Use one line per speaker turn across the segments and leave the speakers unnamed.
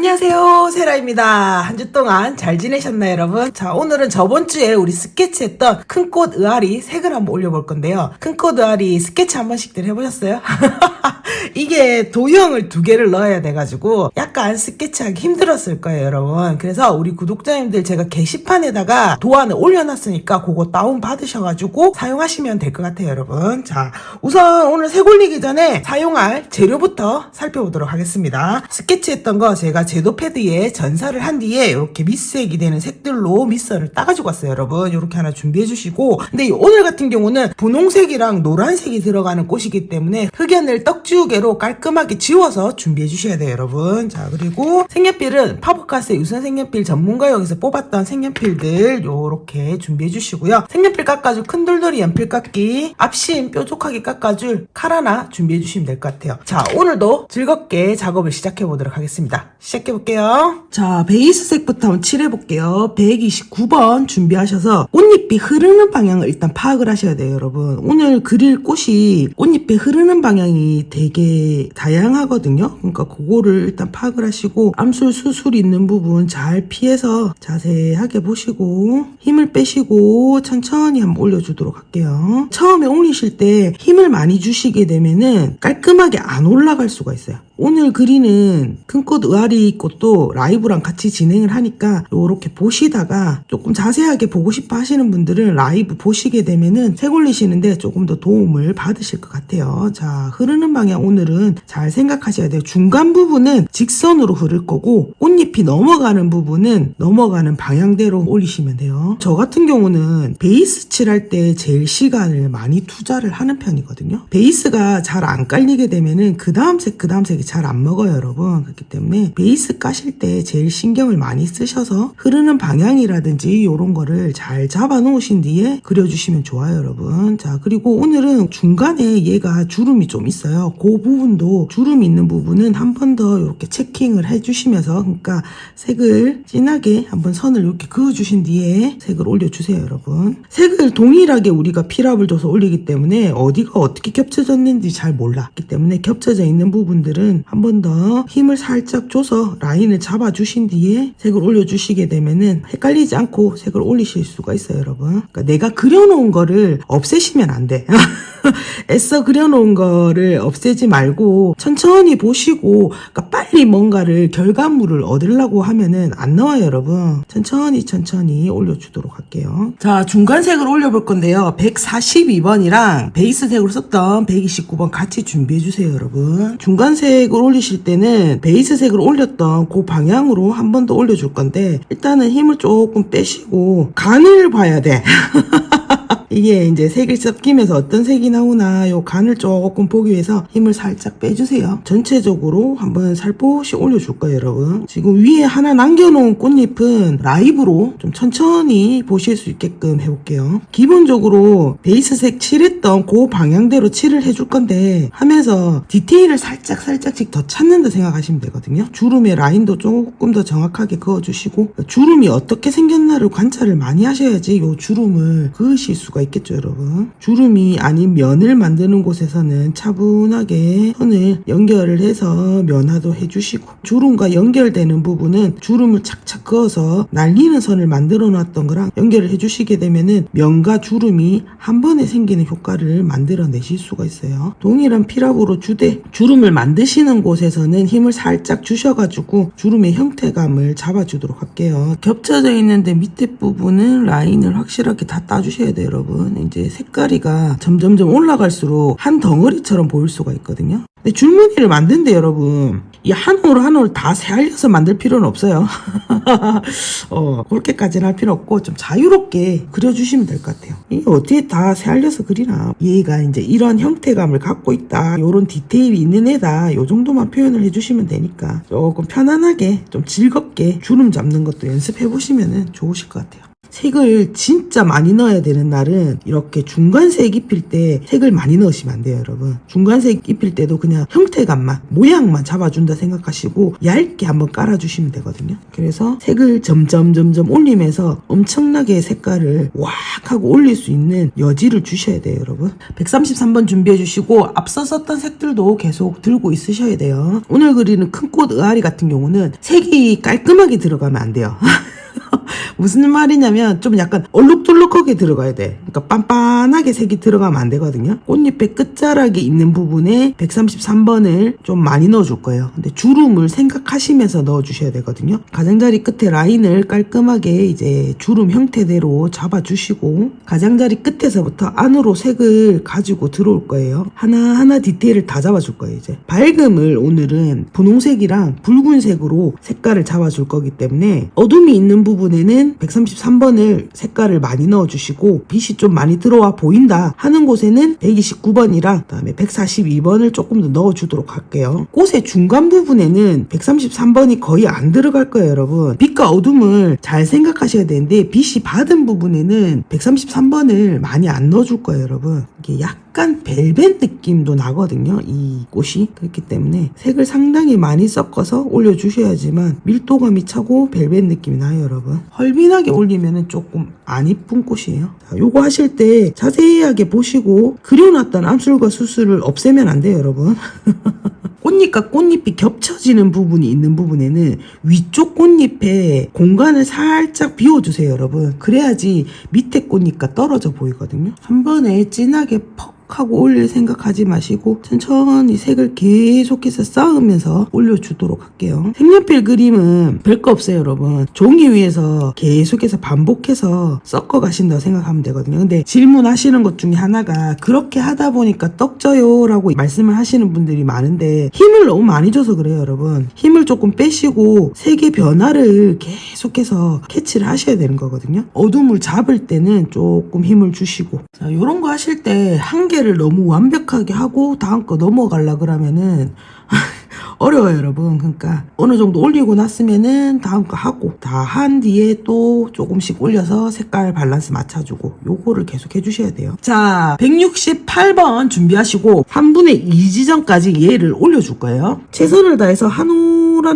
안녕하세요. 세라입니다. 한 주 동안 잘 지내셨나요 여러분? 자 오늘은 저번 주에 우리 스케치했던 큰 꽃 의아리 색을 한번 올려볼 건데요. 큰 꽃 의아리 스케치 한 번씩들 해보셨어요? 이게 도형을 두 개를 넣어야 돼가지고 약간 스케치하기 힘들었을 거예요 여러분. 그래서 우리 구독자님들 제가 게시판에다가 도안을 올려놨으니까 그거 다운 받으셔가지고 사용하시면 될 것 같아요 여러분. 자 우선 오늘 색 올리기 전에 사용할 재료부터 살펴보도록 하겠습니다. 스케치했던 거 제가 제도 패드에 전사를 한 뒤에 이렇게 밑색이 되는 색들로 밑선을 따가지고 왔어요 여러분. 이렇게 하나 준비해 주시고. 근데 오늘 같은 경우는 분홍색이랑 노란색이 들어가는 꽃이기 때문에 흑연을 떡지우개 로 깔끔하게 지워서 준비해 주셔야 돼요 여러분. 자 그리고 색연필은 파브카스 유선 색연필 전문가용에서 뽑았던 색연필들 요렇게 준비해 주시고요. 색연필 깎아줄 큰 돌돌이 연필 깎기 앞심 뾰족하게 깎아줄 칼 하나 준비해 주시면 될 것 같아요. 자 오늘도 즐겁게 작업을 시작해 보도록 하겠습니다. 시작해 볼게요. 자 베이스 색부터 한번 칠해 볼게요. 129번 준비하셔서 꽃잎이 흐르는 방향을 일단 파악을 하셔야 돼요 여러분. 오늘 그릴 꽃이 꽃잎의 흐르는 방향이 되게 다양하거든요. 그러니까 그거를 일단 파악을 하시고 암술 수술 있는 부분 잘 피해서 자세하게 보시고 힘을 빼시고 천천히 한번 올려주도록 할게요. 처음에 올리실 때 힘을 많이 주시게 되면은 깔끔하게 안 올라갈 수가 있어요 오늘 그리는 큰꽃 의아리 꽃도 라이브랑 같이 진행을 하니까 요렇게 보시다가 조금 자세하게 보고 싶어 하시는 분들은 라이브 보시게 되면은 색 올리시는데 조금 더 도움을 받으실 것 같아요. 자, 흐르는 방향 오늘은 잘 생각하셔야 돼요. 중간 부분은 직선으로 흐를 거고 꽃잎이 넘어가는 부분은 넘어가는 방향대로 올리시면 돼요. 저 같은 경우는 베이스 칠할 때 제일 시간을 많이 투자를 하는 편이거든요. 베이스가 잘 안 깔리게 되면은 그 다음 색, 그 다음 색이 잘 안 먹어요, 여러분. 그렇기 때문에 베이스 까실 때 제일 신경을 많이 쓰셔서 흐르는 방향이라든지 이런 거를 잘 잡아 놓으신 뒤에 그려주시면 좋아요, 여러분. 자, 그리고 오늘은 중간에 얘가 주름이 좀 있어요. 그 부분도 주름 있는 부분은 한 번 더 이렇게 체킹을 해주시면서 그러니까 색을 진하게 한번 선을 이렇게 그어주신 뒤에 색을 올려주세요, 여러분. 색을 동일하게 우리가 필압을 줘서 올리기 때문에 어디가 어떻게 겹쳐졌는지 잘 몰랐기 때문에 겹쳐져 있는 부분들은 한 번 더 힘을 살짝 줘서 라인을 잡아주신 뒤에 색을 올려주시게 되면은 헷갈리지 않고 색을 올리실 수가 있어요, 여러분. 그러니까 내가 그려놓은 거를 없애시면 안 돼. 애써 그려놓은 거를 없애지 말고 천천히 보시고 그러니까 빨리 뭔가를 결과물을 얻으려고 하면은 안 나와요 여러분. 천천히 천천히 올려주도록 할게요. 자 중간색을 올려볼 건데요. 142번이랑 베이스색으로 썼던 129번 같이 준비해 주세요 여러분. 중간색을 올리실 때는 베이스색을 올렸던 그 방향으로 한 번 더 올려줄 건데 일단은 힘을 조금 빼시고 간을 봐야 돼 이게 이제 색이 섞이면서 어떤 색이 나오나 요 간을 조금 보기 위해서 힘을 살짝 빼주세요. 전체적으로 한번 살포시 올려줄 거예요, 여러분. 지금 위에 하나 남겨놓은 꽃잎은 라이브로 좀 천천히 보실 수 있게끔 해볼게요. 기본적으로 베이스색 칠했던 그 방향대로 칠을 해줄 건데 하면서 디테일을 살짝 살짝씩 더 찾는다 생각하시면 되거든요. 주름의 라인도 조금 더 정확하게 그어주시고 주름이 어떻게 생겼나를 관찰을 많이 하셔야지 요 주름을 그으실 수가 있겠죠, 여러분. 주름이 아닌 면을 만드는 곳에서는 차분하게 선을 연결을 해서 면화도 해주시고 주름과 연결되는 부분은 주름을 착착 그어서 날리는 선을 만들어 놨던 거랑 연결을 해주시게 되면은 면과 주름이 한 번에 생기는 효과를 만들어 내실 수가 있어요. 동일한 피랍으로 주되 주름을 만드시는 곳에서는 힘을 살짝 주셔가지고 주름의 형태감을 잡아주도록 할게요. 겹쳐져 있는데 밑에 부분은 라인을 확실하게 다 따주셔야 돼요, 여러분. 이제 색깔이가 점점점 올라갈수록 한 덩어리처럼 보일 수가 있거든요. 근데 줄무늬를 만든데 여러분 이 한 올 한 올 다 세알려서 만들 필요는 없어요. 어 그렇게까지는 할 필요 없고 좀 자유롭게 그려주시면 될 것 같아요. 이게 어떻게 다 세알려서 그리나 얘가 이제 이런 형태감을 갖고 있다. 요런 디테일이 있는 애다. 요 정도만 표현을 해주시면 되니까 조금 편안하게 좀 즐겁게 주름 잡는 것도 연습해 보시면 좋으실 것 같아요. 색을 진짜 많이 넣어야 되는 날은 이렇게 중간색 입힐 때 색을 많이 넣으시면 안 돼요, 여러분. 중간색 입힐 때도 그냥 형태감만, 모양만 잡아준다 생각하시고 얇게 한번 깔아주시면 되거든요. 그래서 색을 점점 점점 올리면서 엄청나게 색깔을 왁 하고 올릴 수 있는 여지를 주셔야 돼요, 여러분. 133번 준비해 주시고 앞서 썼던 색들도 계속 들고 있으셔야 돼요. 오늘 그리는 큰 꽃 의아리 같은 경우는 색이 깔끔하게 들어가면 안 돼요. 무슨 말이냐면 좀 약간 얼룩덜룩하게 들어가야 돼. 그러니까 빤빤하게 색이 들어가면 안 되거든요. 꽃잎의 끝자락에 있는 부분에 133번을 좀 많이 넣어줄 거예요. 근데 주름을 생각하시면서 넣어주셔야 되거든요. 가장자리 끝에 라인을 깔끔하게 이제 주름 형태대로 잡아주시고 가장자리 끝에서부터 안으로 색을 가지고 들어올 거예요. 하나하나 디테일을 다 잡아줄 거예요. 이제 밝음을 오늘은 분홍색이랑 붉은색으로 색깔을 잡아줄 거기 때문에 어둠이 있는 부분에 는 133번을 색깔을 많이 넣어주시고 빛이 좀 많이 들어와 보인다 하는 곳에는 129번이랑 그다음에 142번을 조금 더 넣어주도록 할게요. 꽃의 중간 부분에는 133번이 거의 안 들어갈 거예요, 여러분. 빛과 어둠을 잘 생각하셔야 되는데 빛이 받은 부분에는 133번을 많이 안 넣어줄 거예요, 여러분. 이게 약간 벨벳 느낌도 나거든요, 이 꽃이. 그렇기 때문에 색을 상당히 많이 섞어서 올려주셔야지만 밀도감이 차고 벨벳 느낌이 나요, 여러분. 헐빈하게 올리면 조금 안 이쁜 꽃이에요. 자, 요거 하실 때 자세하게 보시고 그려놨던 암술과 수술을 없애면 안 돼요, 여러분. 꽃잎과 꽃잎이 겹쳐지는 부분이 있는 부분에는 위쪽 꽃잎에 공간을 살짝 비워주세요, 여러분. 그래야지 밑에 꽃잎과 떨어져 보이거든요. 한 번에 진하게 퍽 하고 올릴 생각하지 마시고 천천히 색을 계속해서 쌓으면서 올려주도록 할게요. 색연필 그림은 별거 없어요, 여러분. 종이 위에서 계속해서 반복해서 섞어 가신다고 생각하면 되거든요. 근데 질문하시는 것 중에 하나가 그렇게 하다 보니까 떡져요 라고 말씀을 하시는 분들이 많은데 힘을 너무 많이 줘서 그래요, 여러분. 힘을 조금 빼시고 색의 변화를 계속해서 캐치를 하셔야 되는 거거든요. 어둠을 잡을 때는 조금 힘을 주시고 자, 요런 거 하실 때 한 개를 너무 완벽하게 하고 다음 거 넘어가려 그러면은 어려워요, 여러분. 그러니까 어느 정도 올리고 났으면은 다음 거 하고 다 한 뒤에 또 조금씩 올려서 색깔 밸런스 맞춰주고 요거를 계속 해주셔야 돼요. 자, 168번 준비하시고 3분의 2 지점까지 얘를 올려줄 거예요. 최선을 다해서 한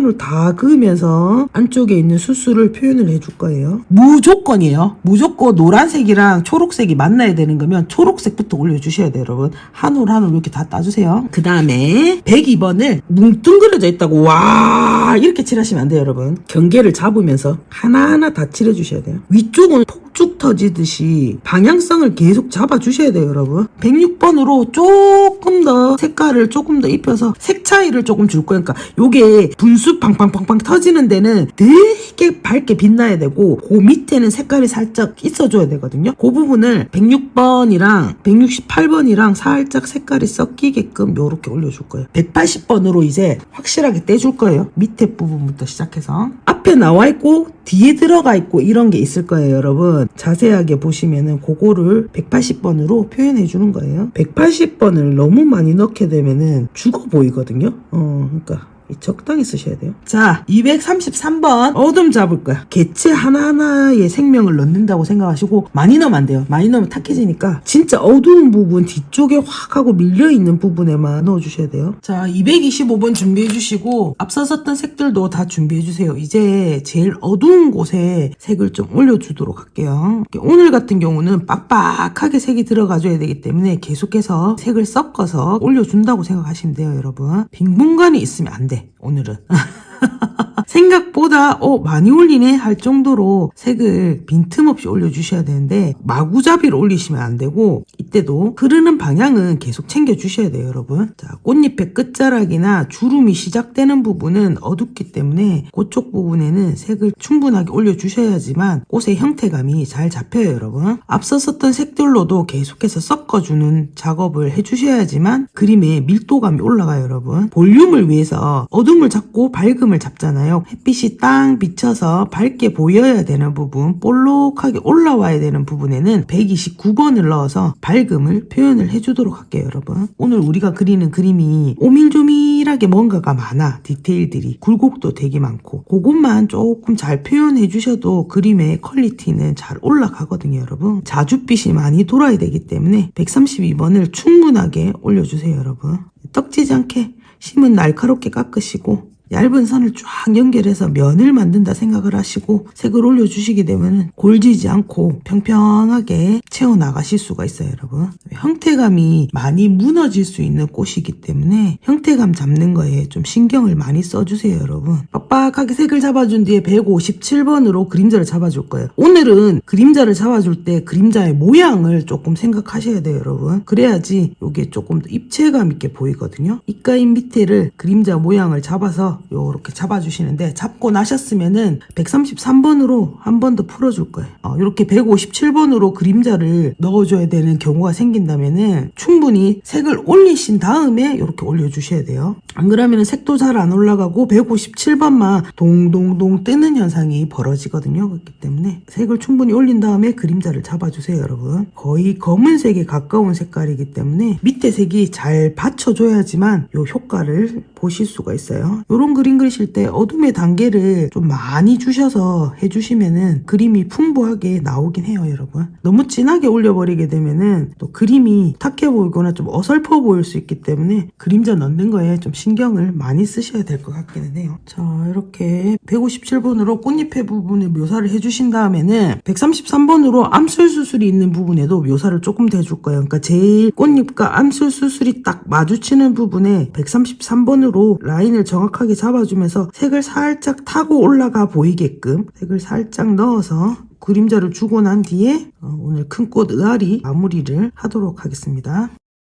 올다 그으면서 안쪽에 있는 수술을 표현을 해줄 거예요. 무조건이에요. 무조건 노란색이랑 초록색이 만나야 되는 거면 초록색부터 올려주셔야 돼요, 여러분. 한 올 한 올 이렇게 다 따주세요. 그 다음에 102번을 뭉뚱그려져 있다고 와 이렇게 칠하시면 안 돼요, 여러분. 경계를 잡으면서 하나하나 다 칠해주셔야 돼요. 위쪽은 폭죽 터지듯이 방향성을 계속 잡아주셔야 돼요, 여러분. 106번으로 조금 더 색깔을 조금 더 입혀서 색 차이를 조금 줄. 그러니까 요게 분수 팡팡팡팡 터지는 데는 되게 밝게 빛나야 되고 그 밑에는 색깔이 살짝 있어줘야 되거든요. 그 부분을 106번이랑 168번이랑 살짝 색깔이 섞이게끔 요렇게 올려줄 거예요. 180번으로 이제 확실하게 떼줄 거예요. 밑에 부분부터 시작해서 앞에 나와 있고 뒤에 들어가 있고 이런 게 있을 거예요, 여러분. 자세하게 보시면은 그거를 180번으로 표현해 주는 거예요. 180번을 너무 많이 넣게 되면은 죽어 보이거든요. 어, 그러니까 적당히 쓰셔야 돼요. 자, 233번 어둠 잡을 거야. 개체 하나하나에 생명을 넣는다고 생각하시고 많이 넣으면 안 돼요. 많이 넣으면 탁해지니까 진짜 어두운 부분 뒤쪽에 확 하고 밀려있는 부분에만 넣어주셔야 돼요. 자, 225번 준비해 주시고 앞서 썼던 색들도 다 준비해 주세요. 이제 제일 어두운 곳에 색을 좀 올려주도록 할게요. 오늘 같은 경우는 빡빡하게 색이 들어가줘야 되기 때문에 계속해서 색을 섞어서 올려준다고 생각하시면 돼요, 여러분. 빈 공간이 있으면 안 돼. 오늘은. 생각보다 어 많이 올리네 할 정도로 색을 빈틈없이 올려주셔야 되는데 마구잡이로 올리시면 안 되고 이때도 흐르는 방향은 계속 챙겨주셔야 돼요 여러분. 자 꽃잎의 끝자락이나 주름이 시작되는 부분은 어둡기 때문에 그쪽 부분에는 색을 충분하게 올려주셔야지만 꽃의 형태감이 잘 잡혀요 여러분. 앞서 썼던 색들로도 계속해서 섞어주는 작업을 해주셔야지만 그림의 밀도감이 올라가요 여러분. 볼륨을 위해서 어둠을 잡고 밝음 을 잡잖아요 햇빛이 땅 비쳐서 밝게 보여야 되는 부분 볼록하게 올라와야 되는 부분에는 129번을 넣어서 밝 밝음을 표현을 해주도록 할게요, 여러분. 오늘 우리가 그리는 그림이 오밀조밀하게 뭔가가 많아, 디테일들이. 굴곡도 되게 많고. 그것만 조금 잘 표현해 주셔도 그림의 퀄리티는 잘 올라가거든요, 여러분. 자줏빛이 많이 돌아야 되기 때문에 132번을 충분하게 올려주세요, 여러분. 떡지지 않게 심은 날카롭게 깎으시고 얇은 선을 쫙 연결해서 면을 만든다 생각을 하시고 색을 올려주시게 되면 골지지 않고 평평하게 채워나가실 수가 있어요 여러분. 형태감이 많이 무너질 수 있는 꽃이기 때문에 형태감 잡는 거에 좀 신경을 많이 써주세요 여러분. 빡빡하게 색을 잡아준 뒤에 157번으로 그림자를 잡아줄 거예요. 오늘은 그림자를 잡아줄 때 그림자의 모양을 조금 생각하셔야 돼요 여러분. 그래야지 이게 조금 더 입체감 있게 보이거든요. 입가인 밑에를 그림자 모양을 잡아서 요렇게 잡아주시는데 잡고 나셨으면은 133번으로 한 번 더 풀어줄 거예요. 어, 이렇게 157번으로 그림자를 넣어줘야 되는 경우가 생긴다면은 충분히 색을 올리신 다음에 이렇게 올려주셔야 돼요. 안 그러면 색도 잘 안 올라가고 157번만 동동동 뜨는 현상이 벌어지거든요. 그렇기 때문에 색을 충분히 올린 다음에 그림자를 잡아주세요, 여러분. 거의 검은색에 가까운 색깔이기 때문에 밑에 색이 잘 받쳐줘야지만 요 효과를 보실 수가 있어요. 요런 그림 그리실 때 어둠의 단계를 좀 많이 주셔서 해주시면은 그림이 풍부하게 나오긴 해요, 여러분. 너무 진하게 올려버리게 되면은 또 그림이 탁해 보이거나 좀 어설퍼 보일 수 있기 때문에 그림자 넣는 거에 좀 신경을 많이 쓰셔야 될 것 같기는 해요. 자, 이렇게 157번으로 꽃잎의 부분에 묘사를 해주신 다음에는 133번으로 암술 수술이 있는 부분에도 묘사를 조금 더 해줄 거예요. 그러니까 제일 꽃잎과 암술 수술이 딱 마주치는 부분에 133번으로 라인을 정확하게 잡아주면서 색을 살짝 타고 올라가 보이게끔 색을 살짝 넣어서 그림자를 주고 난 뒤에 어, 오늘 큰 꽃 의아리 마무리를 하도록 하겠습니다.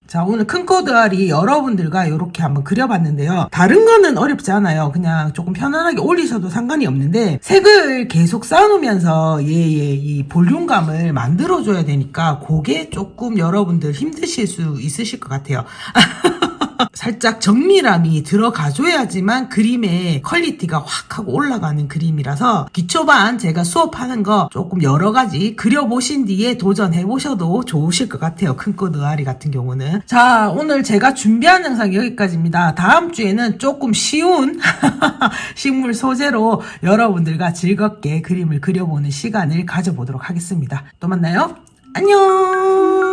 자, 오늘 큰 코드알이 여러분들과 이렇게 한번 그려봤는데요. 다른 거는 어렵지 않아요. 그냥 조금 편안하게 올리셔도 상관이 없는데, 색을 계속 쌓아놓으면서 얘의 이 볼륨감을 만들어줘야 되니까, 그게 조금 여러분들 힘드실 수 있으실 것 같아요. 살짝 정밀함이 들어가줘야지만 그림의 퀄리티가 확 하고 올라가는 그림이라서 기초반 제가 수업하는 거 조금 여러 가지 그려보신 뒤에 도전해보셔도 좋으실 것 같아요. 큰꽃 의아리 같은 경우는. 자, 오늘 제가 준비한 영상 여기까지입니다. 다음 주에는 조금 쉬운 식물 소재로 여러분들과 즐겁게 그림을 그려보는 시간을 가져보도록 하겠습니다. 또 만나요. 안녕!